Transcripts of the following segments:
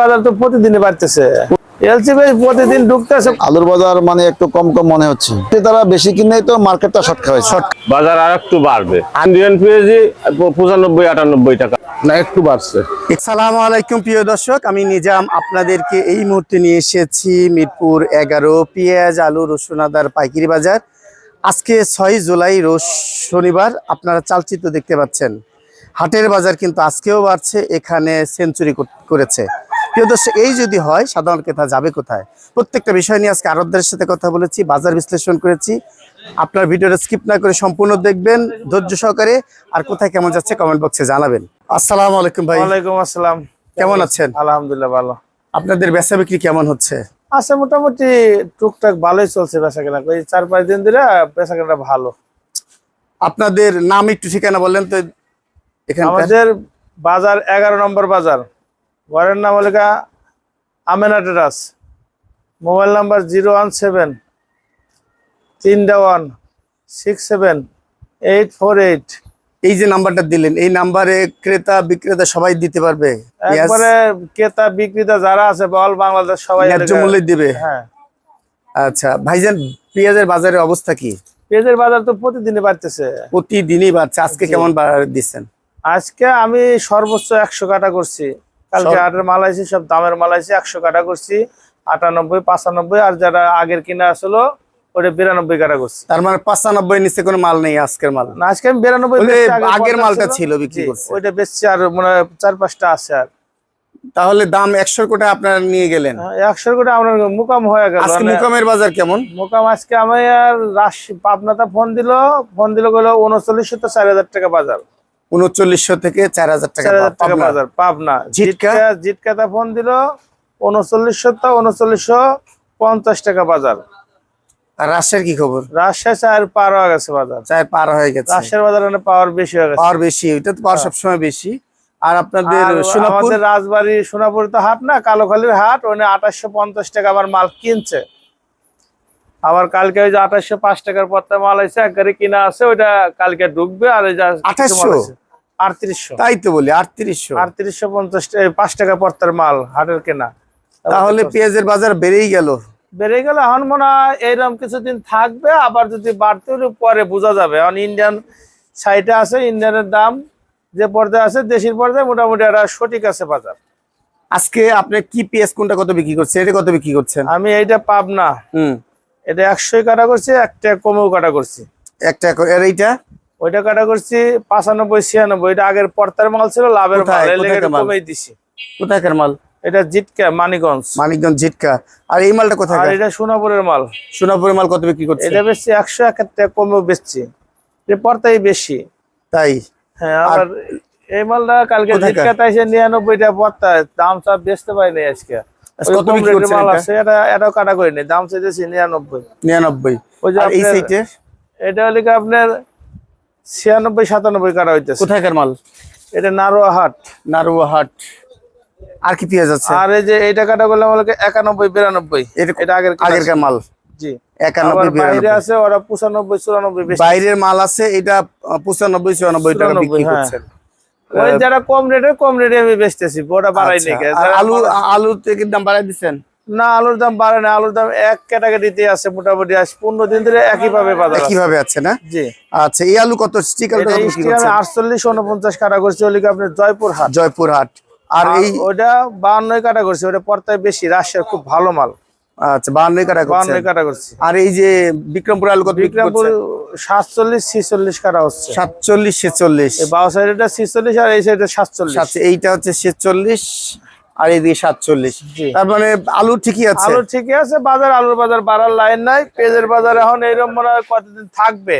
বাজার তো প্রতিদিনই বাড়তেছে। এলসি ভাই প্রতিদিন ঢুকতেছে। আলুর বাজার মানে একটু কম কম মনে হচ্ছে। তারা বেশি কিনেই তো মার্কেটটা শর্ট খাওয়ায় শর্ট। বাজার আর একটু বাড়বে। ইন্ডিয়ান পেঁয়াজি পঁচানব্বই আটানব্বই টাকা। না একটু বাড়ছে। সালামু আলাইকুম প্রিয় দর্শক। আমি নিজাম আপনাদেরকে এই মুহূর্তে নিয়ে এসেছি মিরপুর এগারো পেঁয়াজ আলু রসুন আদার পাইকারি বাজার। আজকে ছয় জুলাই রোজ শনিবার। আপনারা চালচিত্র দেখতে পাচ্ছেন। হাটের বাজার কিন্তু আজকেও বাড়ছে এখানে সেঞ্চুরি করেছে। প্রিয় দর্শক এই যদি হয় সাধারণ কথা যাবে কোথায়? প্রত্যেকটা বিষয় নিয়ে আজকে আরবদের সাথে কথা বলেছি বাজার বিশ্লেষণ করেছি। আপনার ভিডিওটা স্কিপ না করে সম্পূর্ণ দেখবেন ধৈর্য সহকারে। আর কোথায় কেমন যাচ্ছে কমেন্ট বক্সে জানাবেন। আসসালাম আলাইকুম ভাই। ওয়ালাইকুম আসসালাম। কেমন আছেন? আলহামদুলিল্লাহ ভালো। আপনাদের বেচা বিক্রি কেমন হচ্ছে? আচ্ছা মোটামুটি টুকটাক ভালোই চলছে বেচা কেনা। এই চার পাঁচ দিন ধরে বেচা কেনা ভালো। আপনাদের নাম একটু ঠিকানা বললেন তো এখানে আমাদের বাজার এগারো নম্বর বাজার। ঘরের নাম হলো Amena terrace mobile number zero one seven তিনটা one six seven eight four eight. এই যে নাম্বারটা দিলেন এই নাম্বারে ক্রেতা বিক্রেতা সবাই দিতে পারবে। একবারে ক্রেতা বিক্রেতা যারা আছে বল বাংলাদেশ সবাই ন্যায্য মূল্যে দিবে। হ্যাঁ। আচ্ছা ভাইজান পেঁয়াজের বাজারের অবস্থা কি? পেঁয়াজের বাজার তো প্রতিদিনই বাড়তেছে। প্রতিদিনই বাড়ছে। আজকে কেমন বাড় দিচ্ছেন? আজকে আমি সর্বোচ্চ একশো কাটা করছি। কালকে আটের মাল আইছি সব দামের মাল আইছি একশো কাটা করছি আটানব্বই পাঁচানব্বই আর যারা আগের কিনা আসলো ওটা বিরানব্বই কাটা করছি। তার মানে পাঁচানব্বই নিচে কোনো মাল নেই আজকের মাল? না আজকে আমি বিরানব্বই আগের মালটা ছিল। বিক্রি ওইটা বেচছি আর মনে চার পাঁচটা আছে আর। তাহলে দাম একশোর কোটা আপনারা নিয়ে গেলেন। একশো করে আমার মুকাম হয়ে গেল মানে মুকামের বাজার কেমন? মুকাম আজকে আমি আর রাশি পাবনাতে ফোন দিল ফোন দিল গেলো উনচল্লিশশো তো চার হাজার টাকা বাজার। উনচল্লিশশো থেকে চার হাজার টাকা টাকা। বাজার পাবনা? জিটকা জিটকাতে ফোন দিল উনচল্লিশশো তো উনচল্লিশশো পঞ্চাশ টাকা বাজার। রাজশাহীর কি খবর? রাজশাহী পার হয়ে গেছে বাজার। পার হয়ে গেছে। রাজশাহীর বাজার পাওয়ার বেশি হয়ে গেছে। পাওয়ার বেশি ওইটা তো পাওয়ার সবসময় বেশি। আর আপনাদের আর সোনাপুর? রাজবাড়ি সোনাপুর তো হাট না কালোখালীর হাট ওখানে আঠাশশো পঞ্চাশ টাকা আমার মাল কিনছে। আবার কালকে ওই যে আঠাশশো পাঁচ টাকার পত্তা মাল আছে একবারে কিনা আছে ওইটা কালকে ঢুকবে আর ওই যে 2800? আটত্রিশশো। তাই তো বলি আটত্রিশশো। আটত্রিশশো পঞ্চাশ পাঁচ টাকা পত্তার মাল হাটের কেনা। তাহলে পেঁয়াজের বাজার বেড়েই গেল। বেড়ে গেলে এখন মনে হয় এইরকম কিছুদিন থাকবে আবার যদি বাড়তে হলে পরে বোঝা যাবে। এখন ইন্ডিয়ান সাইটে আছে ইন্ডিয়ানের দাম যে পর্যায়ে আছে দেশের পর্যায়ে মোটামুটি একটা সঠিক আছে বাজার। আজকে আপনি কি পেঁয়াজ কোনটা কত বিক্রি করছেন এটা কত বিক্রি করছেন? আমি এইটা পাব না হুম। এটা একশোই কাটা করছি একটা কমেও কাটা করছি। একটা এইটা? ওইটা কাটা করছি পাঁচানব্বই ছিয়ানব্বই। এটা আগের পর্তার মাল ছিল লাভের মাল? কমেই দিছি। কোথাকার মাল? এটা জিটকা মানিগঞ্জ মানিকগঞ্জ ঝিটকা আর এই মালটা কোথায়? আর এটা সোনাপুরের মাল। সোনাপুরের মাল কত বিক্রি করছে? এটা বেচছি একশো এক একটা কমেও বেচছি। এ পর্তাই বেশি। তাই? হ্যাঁ আর এই মালটা কালকে জিটকা তাইছে নিরানব্বইটা পর্তা। দাম সব বেচতে পারিনি আজকে। আজকে কত বিক্রি করছেন মাল আছে এটা এটাও কাটা করিনি। দাম চাইতেছি নিরানব্বই। নিরানব্বই। ওই যে এই সাইটের এটা হলে কি আপনার ছিয়ানব্বই সাতানব্বই কাটা হইতেছে। কোথাকার মাল? এটা নারোয়া হাট। নারুয়া হাট। আর কি পেঁয়াজ আছে? আর এই যে এইটা কাটা করলাম হলো একানব্বই বিরানব্বই। এটা আগের আগেরকার মাল? জি। একানব্বই বাইরে আছে ওরা পঁচানব্বই চুরানব্বই বাইরের মাল আছে এটা আহ, পঁচানব্বই চুরানব্বই টাকা বিক্রি 94, হ্যাঁ। করছেন যারা কম রেটে কম রেটে আমি বেচতেছি ওটা বাড়াই আচ্ছা, নাকি আলু আলু থেকে দাম বাড়াই দিচ্ছেন? না আলুর দাম বাড়ে না আলুর দাম এক ক্যাটাগরিতে আছে মোটামুটি আজ পনেরো দিন ধরে একই ভাবে বাজার আছে। কীভাবে আছে না? জি। আচ্ছা এই আলু কত? আটচল্লিশ উনপঞ্চাশ কাটা করছি ওলিকে আপনার জয়পুর হাট। জয়পুর হাট আর এই ওইটা বাউন্নই কাটা করছি ওটা পর্তায় বেশি রাশিয়ার খুব ভালো মাল। আচ্ছা বাহান্নই কাটা করছি। আর এই যে বিক্রমপুর আলু কত বিক্রমপুর সাতচল্লিশ ছিচল্লিশ কাটা হচ্ছে। সাতচল্লিশ ছেচল্লিশ। এই বাউ সাইডটা ছিচল্লিশ আর এই সাতচল্লিশ। সাতশো এইটা হচ্ছে ছেচল্লিশ। আর এইদিকে সাতচল্লিশ। তার মানে আলু ঠিকই আছে। আলু ঠিকই আছে বাজার আলুর বাজার বাড়ার লাইন নাই। পেঁয়াজের বাজার এখন এইরকম মনে হয় কতদিন থাকবে।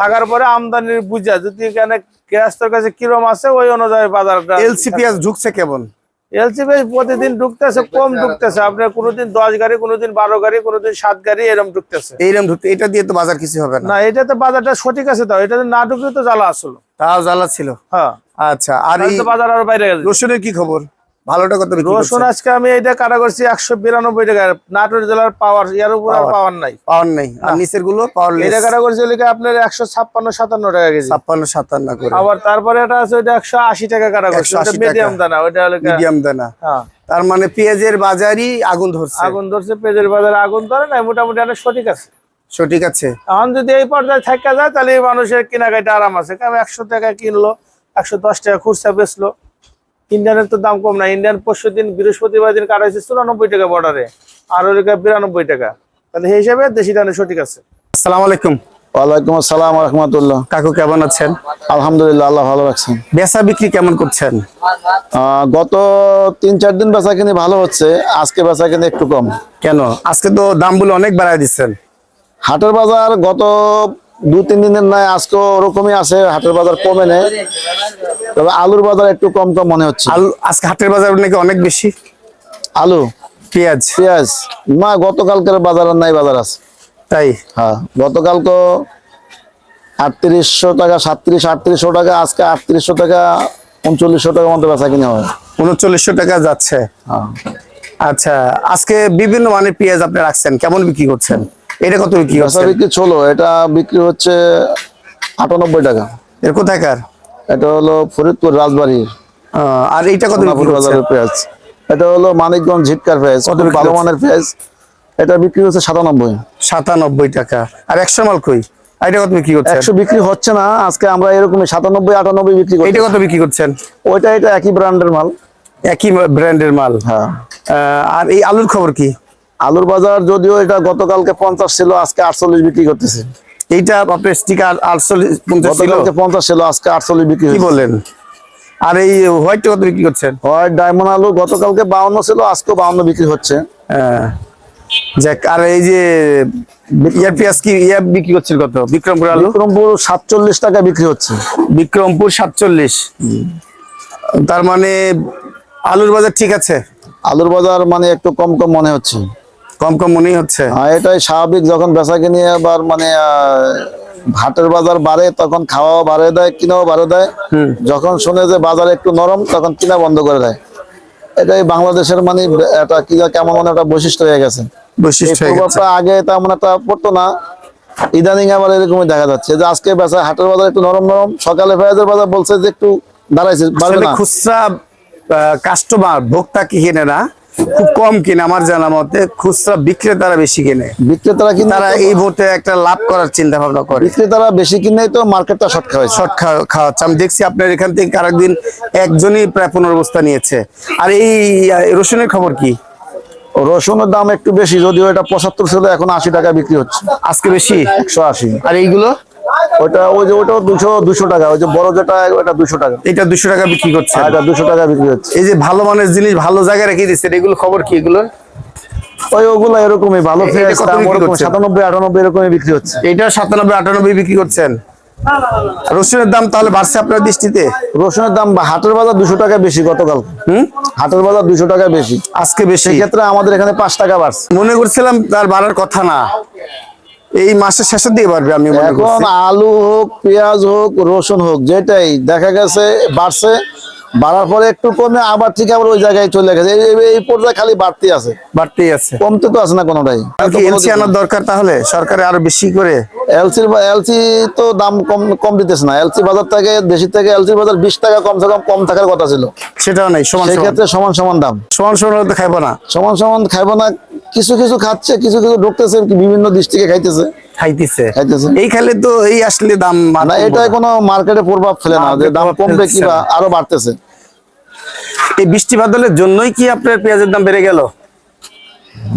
থাকার পরে আমদানির বুঝা যদি এখানে গ্যাসের কাছে কিরম আছে ওই অনুযায়ী বাজারটা এলসি পেঁয়াজ ঢুকছে কেমন? এলসি প্রতিদিন ঢুকতেছে কম ঢুকতেছে। আপনার কোনোদিন দশ গাড়ি কোনোদিন বারো গাড়ি কোনোদিন সাত গাড়ি এরকম ঢুকতেছে। এইরকম ঢুকতে এটা দিয়ে তো বাজার কিছু হবে না। না এটাতে বাজারটা সঠিক আছে তো না ঢুকলে তো জ্বালা আসলো। তাও জ্বালা ছিল। হ্যাঁ। আচ্ছা আর এই তো বাজার আরও বাইরে রসুনের কি খবর? ভালোটা কত রসুন আজকে আমি এটা কাটা করছি একশো বিরানব্বই টাকা। নাটোর জেলার পাওয়ার ইয়ার উপর পাওয়ার। নাই। পাওয়ার নেই। আর নিচেরগুলো পাওয়ার এটা কাটা করছি লিখে আপনার একশো ছাপ্পান্ন সাতান্ন টাকা কেজি। ছাপ্পান্ন সাতান্ন করে। আবার তারপরে এটা আছে ওইটা একশো আশি টাকা কাটা করছে। 180 মিডিয়াম দানা ওইটা হলো মিডিয়াম দানা। হ্যাঁ। তার মানে পেঁয়াজের বাজারই আগুন ধরছে। আগুন ধরছে পেঁয়াজের বাজারে আগুন ধরে না মোটামুটি অনেক সঠিক আছে। সঠিক আছে। এখন যদি এই পর্যায়ে থাকা যায় তাহলে মানুষের কেনাকাটা আরাম আছে। কারণ একশো টাকা কিনলো একশো দশ টাকা খুচরা বেচলো ইন্ডিয়ানের তো দাম কম না ইন্ডিয়ান পরশু দিন বৃহস্পতিবার দিন কাটাইছে চুরানব্বই টাকা বর্ডারে আর ওদিকে বিরানব্বই টাকা। তাহলে সেই হিসাবে দেশি ধানের সঠিক আছে। আসসালামু আলাইকুম। ওয়ালাইকুম আসসালাম রহমতুল্লাহ। কাকু কেমন আছেন? আলহামদুলিল্লাহ আল্লাহ ভালো রাখছেন। বেচা বিক্রি কেমন করছেন? আহ, গত তিন চার দিন বেচা কিনি ভালো হচ্ছে আজকে বেচা কিনি একটু কম। কেন? আজকে তো দামগুলো অনেক বাড়ায় দিচ্ছেন। হাটের বাজার গত দু তিন দিনের নাই আজকে ওরকমই আছে হাটের বাজার কমে নেই। তবে আলুর বাজার একটু কম কম মনে হচ্ছে। আলু আজকে হাটের বাজার নাকি অনেক বেশি? আলু পেঁয়াজ। পেঁয়াজ। না গতকালকের বাজার আর নাই বাজার আছে। তাই? হ্যাঁ গতকাল তো আটত্রিশশো টাকা সাতত্রিশ আটত্রিশশো টাকা আজকে আটত্রিশশো টাকা উনচল্লিশশো টাকার মতো বেচা কিনে হয়। উনচল্লিশশো টাকা যাচ্ছে। হ্যাঁ। আচ্ছা আজকে বিভিন্ন মানের পেঁয়াজ আপনি রাখছেন কেমন বিক্রি করছেন? এটা কত বিক্রি করছেন? বিক্রি ছোলো এটা বিক্রি হচ্ছে আটানব্বই টাকা। এর কোথাকার এটা হলো ফরিদপুর রাজবাড়ির। আর এইটা কত বাজারের পেঁয়াজ। এটা হলো মানিকগঞ্জ ঝিটকার পেঁয়াজ কত ভালো হচ্ছে? মানের পেঁয়াজ। এটা বিক্রি হচ্ছে সাতানব্বই। সাতানব্বই টাকা। আর একশো মাল কই? এটা কত বিক্রি করছেন? একশো বিক্রি হচ্ছে না আজকে আমরা এরকমই সাতানব্বই আটানব্বই বিক্রি করি এইটা কত বিক্রি করছেন? ওইটা এটা একই ব্র্যান্ডের মাল। একই ব্র্যান্ডের মাল। হ্যাঁ। আর এই আলুর খবর কি? আলুর বাজার যদিও এটা গতকালকে পঞ্চাশ ছিল আজকে আটচল্লিশ বিক্রি করতেছে। এইটা আপনার স্টিকার আটচল্লিশ পঞ্চাশ ছিল? গতকালকে পঞ্চাশ ছিল আজকে আটচল্লিশ বিক্রি কি বলেন আর এই হোয়াইট কত বিক্রি করছেন? হোয়াইট ডায়মন্ড আলু গতকালকে বাউন্ন ছিল আজকে বাউন্ন বিক্রি হচ্ছে। আহ, যাক আর এই যে ইয়ার পেঁয়াজ কি ইয়া বিক্রি কত? বিক্রমপুর আলু? বিক্রমপুর সাতচল্লিশ টাকা বিক্রি হচ্ছে। বিক্রমপুর সাতচল্লিশ। তার মানে আলুর বাজার ঠিক আছে? আলুর বাজার মানে একটু কম কম মনে হচ্ছে। কম কম মনেই হচ্ছে। হ্যাঁ এটাই স্বাভাবিক যখন বেচা কিনে আবার মানে হাটের বাজার বাড়ে তখন খাওয়া বাড়ে দেয় কিনাও বাড়ে দেয়। যখন শুনে যে বাজার একটু নরম তখন কিনা বন্ধ করে দেয়। এটাই বাংলাদেশের মানে এটা কি কেমন মানে একটা বৈশিষ্ট্য হয়ে গেছে। বৈশিষ্ট্য প্রভাবটা আগে তেমন একটা পড়তো না ইদানিং আবার এরকমই দেখা যাচ্ছে যে আজকে বেচা হাটের বাজার একটু নরম নরম সকালে পেঁয়াজের বাজার বলছে যে একটু দাঁড়াইছে খুচরা কাস্টমার ভোক্তা কি কিনে না? খুব কম কিনে আমার জানা মতে খুচরা বিক্রেতারা বেশি কিনে। বিক্রেতারা কিন্তু তারা এই ভোটে একটা লাভ করার চিন্তা ভাবনা করে। বিক্রেতারা বেশি কিনেই তো মার্কেটটা শর্ট খাওয়াইছে শর্ট খাওয়াচ্ছে। আমি দেখছি আপনার এখান থেকে আরেকদিন একজনই প্রায় পনেরো বস্তা নিয়েছে। আর এই রসুনের খবর কি? রসুনের দাম একটু বেশি যদিও এটা পঁচাত্তর ছিল এখন আশি টাকা বিক্রি হচ্ছে। আজকে বেশি? একশো আশি। আর এইগুলো? ওইটা ওই যে ওটাও দুশো দুশো টাকা ওই যে বড় যেটা ওটা দুশো টাকা। এটা দুশো টাকা বিক্রি করছে। এটা দুশো টাকা বিক্রি হচ্ছে। এই যে ভালো মানের জিনিস ভালো জায়গায় রেখে দিচ্ছে এগুলো খবর কি এগুলো ওই ওগুলো এরকমই ভালো এটা? সাতানব্বই আটানব্বই এরকমই বিক্রি হচ্ছে। এইটা সাতানব্বই আটানব্বই বিক্রি করছেন? রসুনের দাম তাহলে বাড়ছে আপনার দৃষ্টিতে? রসুনের দাম বা- হাটের বাজার দুশো টাকা বেশি গতকাল। হুম? হাটের বাজার দুশো টাকা বেশি। আজকে বেশি। সেক্ষেত্রে আমাদের এখানে পাঁচ টাকা বাড়ছে। মনে করছিলাম তার বাড়ার কথা না। এই মাসের শেষের দিকে বাড়বে আমি এখন আলু হোক পেঁয়াজ হোক রসুন হোক যেটাই দেখা গেছে বাড়ছে। বাড়ার পরে একটু কমে আবার ঠিক আবার ওই জায়গায় চলে গেছে। এই- পর্যায়ে খালি বাড়তি আছে। বাড়তেই আছে। কমতে তো আছে না কোনোটাই। এলসি আনার দরকার তাহলে? সরকারে আরও বেশি করে? এলসির এলসি তো দাম কম কম দিতেছে না। এলসি বাজার থেকে দেশি থেকে এলসি বাজার বিশ টাকা কমসে কম কম থাকার কথা ছিল। সেটাও নেই সমান সেই সমান সমান দাম। সমান সমান খাইবো না। সমান সমান খাইবো না কিছু কিছু খাচ্ছে কিছু কিছু ঢুকতেছে বিভিন্ন ডিস্ট্রিক্টে খাইতেছে। খাইতেছে। খাইতেছে। এই খাইলে তো এই আসলে দাম না কমবো কোনো মার্কেটে প্রভাব ফেলে না যে দাম প্রভাব কমবে কিবা আরও বাড়তেছে। এই বৃষ্টি বাদলের জন্যই কি আপনার পেঁয়াজের দাম বেড়ে গেল?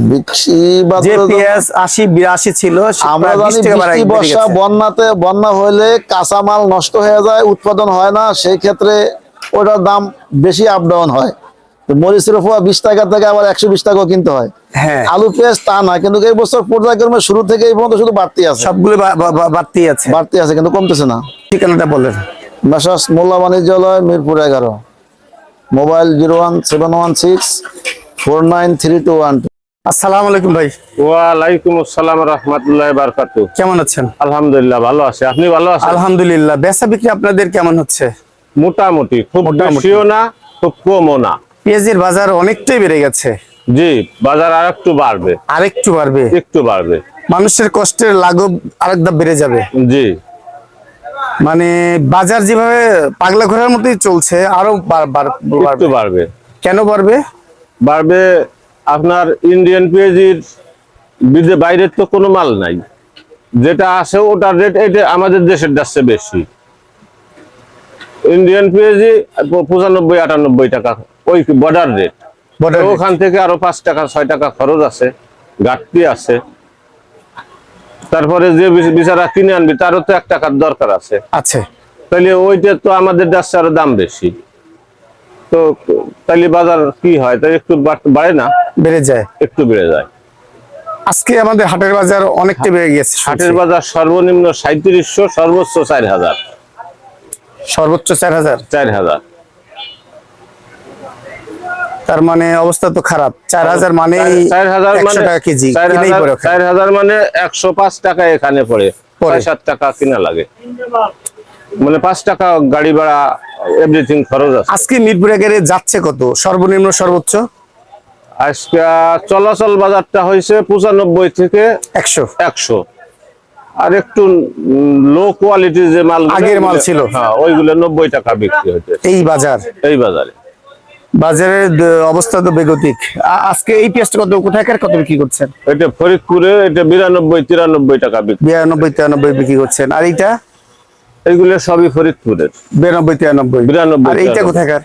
বৃষ্টি বা পেঁয়াজ আশি বিরাশি ছিল সে আমরা প্রায় 20 জানি টাকা বাড়ায় বৃষ্টি বেড়ে বর্ষা বন্যাতে বন্যা হলে কাঁচামাল নষ্ট হয়ে যায় উৎপাদন হয় না সেই ক্ষেত্রে ওটার দাম বেশি আপ ডাউন হয়। মরিচের উপর বিশ টাকা থেকে আবার একশো বিশ টাকাও কিনতে হয়। হ্যাঁ। আলু পেঁয়াজ তা না কিন্তু এই বছর পর্যায়ক্রমে শুরু থেকে এই পর্যন্ত শুধু বাড়তি আছে। সবগুলো বা- বা- বা- বাড়তি আছে। বাড়তি আছে কিন্তু কমতেছে না। ঠিকানাটা বলেন। মেসাস মোল্লা বাণিজ্যালয় মিরপুর এগারো। Mobile zero one seven one six four nine three two one two. আসসালামু আলাইকুম ভাই। ওয়ালাইকুম আসসালাম রহমতুল্লাহ বারকাতু। কেমন আছেন? আলহামদুলিল্লাহ ভালো আছে। আপনি ভালো আছেন? আলহামদুলিল্লাহ। বেচা বিক্রি আপনাদের কেমন হচ্ছে? মোটামুটি খুব মোটামুটি। বেশিও না খুব কমও না। পেঁয়াজের বাজার অনেকটাই বেড়ে গেছে। জি বাজার আর একটু বাড়বে। আরেকটু বাড়বে। একটু বাড়বে। মানুষের কষ্টের লাঘব আরেক ধাপ বেড়ে যাবে। জি। মানে বাজার যেভাবে পাগলা ঘোরার মতোই চলছে আরও একটু বাড়বে। কেন বাড়বে? বাড়বে আপনার ইন্ডিয়ান পেঁয়াজির বাইরের তো কোনো মাল নাই। যেটা আছে ওটার রেট এটা আমাদের দেশের যাচ্ছে বেশি। ইন্ডিয়ান পেঁয়াজি পঁচানব্বই আটানব্বই টাকা ওই বর্ডার রেট ওখান থেকে আরও পাঁচ টাকা ছয় টাকা খরচ আছে ঘাটতি আছে। তারপরে যে বিচারা কিনে আনবি তারও তো এক টাকার দরকার আছে। আছে। তাহলে ওইটা তো আমাদের যাচ্ছে আরও দাম বেশি। তো তাহলে বাজার কি হয়? তাই একটু বাড়ে না? বেড়ে যায়। একটু বেড়ে যায়। আজকে আমাদের হাটের বাজার অনেকটা বেড়ে গেছে হাটের বাজার সর্বনিম্ন সাঁত্রিশশো সর্বোচ্চ চার হাজার। সর্বোচ্চ চার হাজার। চার হাজার। তার মানে অবস্থা তো খারাপ। চার হাজার মানে চার হাজার একশো মানে টাকা কেজি চার হাজার- মানে একশো পাঁচ টাকা এখানে পড়ে। পড়ে। সাত টাকা কিনা লাগে। মানে পাঁচ টাকা গাড়ি ভাড়া এভরিথিং খরচ আছে। আজকে মিরপুর এগারে যাচ্ছে কত? সর্বনিম্ন সর্বোচ্চ? আজকে চলাচল বাজারটা হয়েছে পঁচানব্বই থেকে একশো। একশো। আর একটু লো কোয়ালিটির যে মাল আগের মাল ছিল। হ্যাঁ ওইগুলো নব্বই টাকা বিক্রি হচ্ছে এই বাজার? এই বাজারে। বাজারের অবস্থা তো বেগতিক। আজকে এই পেঁয়াজটা কত কোথাকার কত বিক্রি করছেন? এটা ফরিদপুরে এটা বিরানব্বই তিরানব্বই টাকা বিক্রি। বিরানব্বই তিরানব্বই বিক্রি করছেন। আর এইটা? এইগুলো সবই ফরিদপুরের। বিরানব্বই তিরানব্বই। বিরানব্বই, আর এইটা। কোথাকার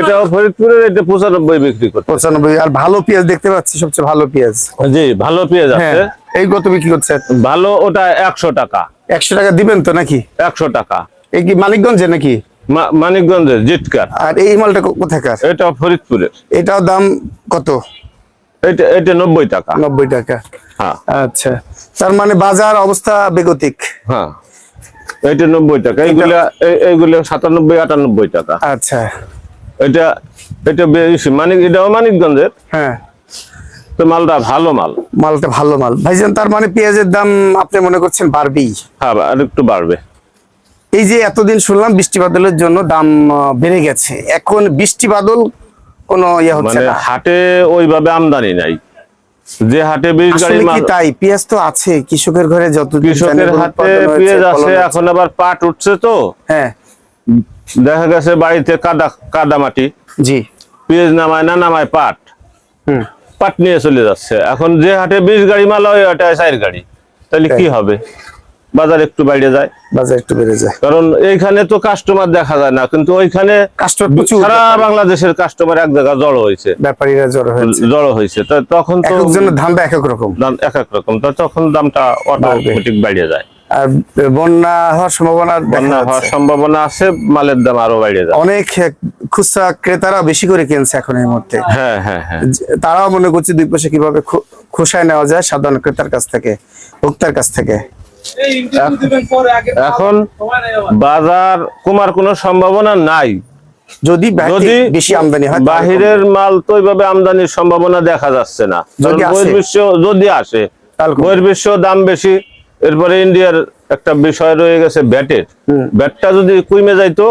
এটাও ফরিদপুরের এটা পঁচানব্বই বিক্রি করতে পঁচানব্বই আর ভালো পেঁয়াজ দেখতে পাচ্ছি সবচেয়ে ভালো পেঁয়াজ। জি ভালো পেঁয়াজ হ্যাঁ আছে এই কত বিক্রি করছেন? ভালো ওটা একশো টাকা। একশো টাকা দিবেন তো নাকি? একশো টাকা। এই কি মানিকগঞ্জে নাকি? মানিকগঞ্জের জিটকার। আর এই মালটা কোথাকার এটা ফরিদপুরের। এটাও দাম কত? এটা এটা নব্বই টাকা। নব্বই টাকা। হ্যাঁ। আচ্ছা। তার মানে বাজার অবস্থা বেগতিক। হ্যাঁ। এটা নব্বই টাকা। এইগুলা এই- এইগুলো সাতানব্বই আটানব্বই টাকা। আচ্ছা। এটা এটা বেশি। মানিক এটাও মানিকগঞ্জের। হ্যাঁ। তো মালটা ভালো মাল। মালটা ভালো মাল। ভাইজান তার মানে পেঁয়াজের দাম আপনি মনে করছেন বাড়বেই। হ্যাঁ আর একটু বাড়বে। এই যে এতদিন শুনলাম বৃষ্টি বাদলের জন্য দাম বেড়ে গেছে। এখন বৃষ্টি বাদল কোনো ইয়ে হচ্ছে মানে না। হাটে ওইভাবে আমদানি নাই। যে হাটে বিশ গাড়ি তাই? পেঁয়াজ তো আছে কৃষকের ঘরে যত কৃষকের হাতে পেঁয়াজ আছে এখন আবার পাট উঠছে তো। হ্যাঁ। দেখা গেছে বাড়িতে কাদা কাদা মাটি জি। পেঁয়াজ নামায় না নামায় পাট। হুম। পাট নিয়ে চলে যাচ্ছে। এখন যে হাটে বিশ গাড়ি মাল হয় ওটা চার গাড়ি। তাহলে কি হবে? বাজার একটু বাইরে যায়। বাজার একটু বেড়ে যায়। কারণ এইখানে তো কাস্টমার দেখা যায় না কিন্তু ওইখানে সারা বাংলাদেশের কাস্টমার এক জায়গায় জড়ো হয়েছে। ব্যাপারীরা জড়ো হয়েছে। জড়ো হয়েছে। তখন তো ধান্দা এক এক রকম। দাম এক এক রকম। তো তখন দামটা অটোমেটিক বাড়িয়ে যায়। আর বন্যা হওয়ার সম্ভাবনা বন্যা হওয়ার সম্ভাবনা আছে মালের দাম আরও বাড়িয়ে যায়। অনেক খুচরা ক্রেতারা বেশি করে কিনছে এখন এই মুহূর্তে। হ্যাঁ হ্যাঁ হ্যাঁ। তারাও মনে করছে দুই পয়সা কীভাবে খোসায় নেওয়া যায় সাধারণ ক্রেতার কাছ থেকে ভোক্তার কাছ থেকে। এখন বাজার কমার কোনো সম্ভাবনা নাই। যদি যদি বেশি আমদানি হয় বাহিরের মাল তো ওইভাবে আমদানির সম্ভাবনা দেখা যাচ্ছে না। বহির্বিশ্ব যদি আসে তাহলে বহির্বিশ্ব দাম বেশি এরপরে ইন্ডিয়ার একটা বিষয় রয়ে গেছে ব্যাটের। ব্যাটটা যদি কমে যাইতো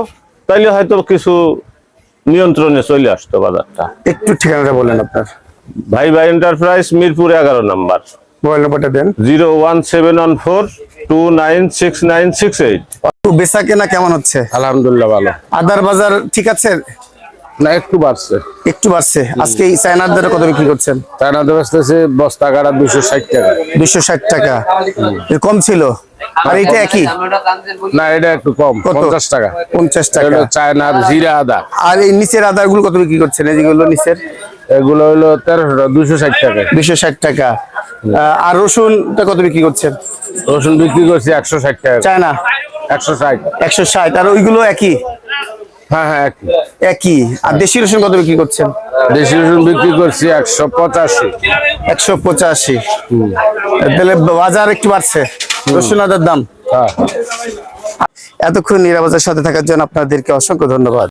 তাইলে হয়তো কিছু নিয়ন্ত্রণে চলে আসতো বাজারটা। একটু ঠিকানাটা বলেন আপনার। ভাই ভাই এন্টারপ্রাইজ মিরপুর এগারো নাম্বার। মোবাইল নম্বরটা দেন। Zero one seven one four two nine six nine six eight একটু বেচা কেনা কেমন হচ্ছে? আলহামদুলিল্লাহ ভালো। আদার বাজার ঠিক আছে? না একটু বাড়ছে। একটু বাড়ছে। আজকে এই চায়নার দরে কত বিক্রি করছেন? চায়নাতে বেচতেছে বস্তা কাটা দুশো ষাট টাকা। দুইশো ষাট টাকা। এর কম ছিল? আর এটা একই? না এটা একটু কম কত? পঞ্চাশ টাকা। পঞ্চাশ টাকা। চায়নার জিরা আদা। আর এই নিচের আদারগুলো কত বিক্রি করছেন? এই যেগুলো নিচের? এগুলো হলো তেরোশো দুশো ষাট টাকা। দুশো ষাট টাকা। আর রসুনটা কত বিক্রি করছেন? রসুন বিক্রি করছি একশো ষাট টাকা। চায়না? একশো ষাট। একশো ষাট। আর ওইগুলো একই? হ্যাঁ হ্যাঁ একই। একই। আর দেশি রসুন কত বিক্রি করছেন? দেশি রসুন বিক্রি করছি একশো পঁচাশি। একশো পঁচাশি। তাহলে বাজার একটু বাড়ছে। রসুন আদার দাম। হ্যাঁ। এতক্ষণ নিরাপদের সাথে থাকার জন্য আপনাদেরকে অসংখ্য ধন্যবাদ।